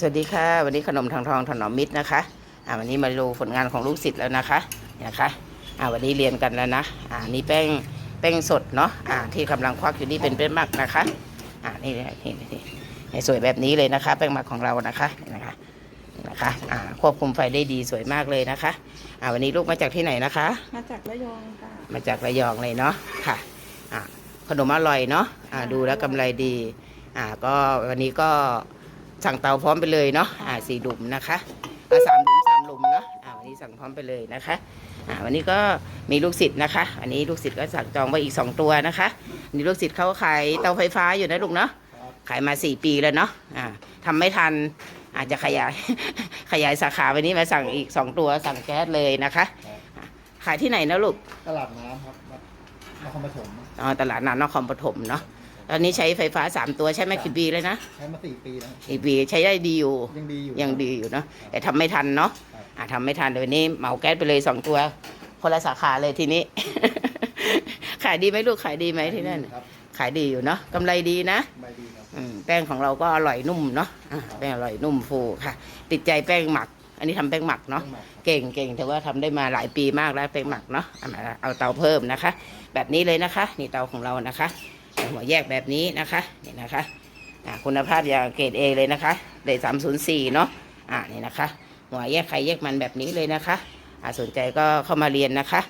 สวัสดีค่ะ วันนี้ขนมทางทองถนอมมิตรนะคะอ่าวันนี้มาดูผลงานของลูกศิษย์แล้วนะคะเนี่ยนะคะอ่าวันนี้เรียนกันแล้วนะอ่านี่แป้งแป้งสดเนาะอ่าที่กำลังควักอยู่นี่เป็นแป้งหมักนะคะอ่านี่นี่นี่นี่นี่สวยแบบนี้เลยนะคะ แป้งหมักของเรานะคะนี่นะคะนี่นะคะอ่าควบคุมไฟได้ดีสวยมากเลยนะคะอ่าวันนี้ลูกมาจากที่ไหนนะคะ มาจากระยองค่ะมาจากระยองเลยเนาะค่ะอ่าขนมอร่อยเนาะอ่าดูแล้วกำไรดีอ่าก็วันนี้ก็ สั่งเตาพร้อมไปเลยเนาะอ่าสี่หลุมนะคะอ่าสามหลุมสามหลุมเนาะอ่าวันนี้สั่งพร้อมไปเลยนะคะอ่าวันนี้ก็มีลูกศิษย์นะคะ อันนี้ลูกศิษย์ก็สั่งจองไว้อีกสองตัวนะคะอันนี้ลูกศิษย์เขาขายเตาไฟฟ้าอยู่นะลูกเนาะขายมาสี่ปีแล้วเนาะอ่าทำไม่ทันอาจจะขยายขยายสาขาวันนี้มาสั่งอีกสองตัวสั่งแก๊สเลยนะคะอ่าขายที่ไหนนะลูกตลาดน้ำครับวัดนครปฐมอ๋อตลาดน้ำนครปฐมเนาะ ตอนนี้ใช้ไฟฟ้าสามตัวใช้มากี่ปีเลยนะใช้มาสี่ปีแล้วกี่ปีใช้ได้ดีอยู่ ยังดีอยู่ยังดีอยู่เนาะแต่ทำไม่ทันเนาะครับอ่าทำไม่ทันเดี๋ยววันนี้เหมาแก๊สไปเลยสองตัวคนละสาขาเลยทีนี้ ขายดีไหมลูกขายดีไหมที่นั่น ครับขายดีอยู่เนาะกำไรดีนะใบดีครับอืมแป้งของเราก็อร่อยนุ่มเนาะอะแป้งอร่อยนุ่มฟูค่ะ ติดใจแป้งหมัก อันนี้ทำแป้งหมักเนาะ ต้องหมักครับเก่งเก่งแต่ว่าทำได้มาหลายปีมากแล้วแป้งหมักเนาะเอามาเอาเตาเพิ่มนะคะ แบบนี้เลยนะคะ นี่เตาของเรานะคะ หัวแยกแบบนี้นะคะนี่นะคะคุณภาพอย่างเกรดเอเลยนะคะเลยสามศูนย์สี่เนาะอ่านี่นะคะ หัวแยกไข่แยกมันแบบนี้เลยนะคะอ่าสนใจก็เข้ามาเรียนนะคะ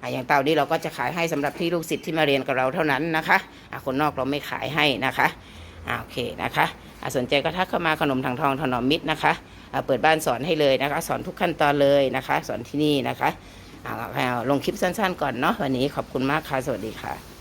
อ่าอย่างเตานี้เราก็จะขายให้สำหรับที่ลูกศิษย์ที่มาเรียนกับเราเท่านั้นนะคะอ่าคนนอกเราไม่ขายให้นะคะอ่าโอเคนะคะอ่าสนใจก็ทักเข้ามาขนมทางทองถนอมมิตรนะคะอ่าเปิดบ้านสอนให้เลยนะคะ สอนทุกขั้นตอนเลยนะคะ สอนที่นี่นะคะอ่าเอาลงคลิปสั้นๆก่อนเนาะวันนี้ขอบคุณมากค่ะสวัสดีค่ะ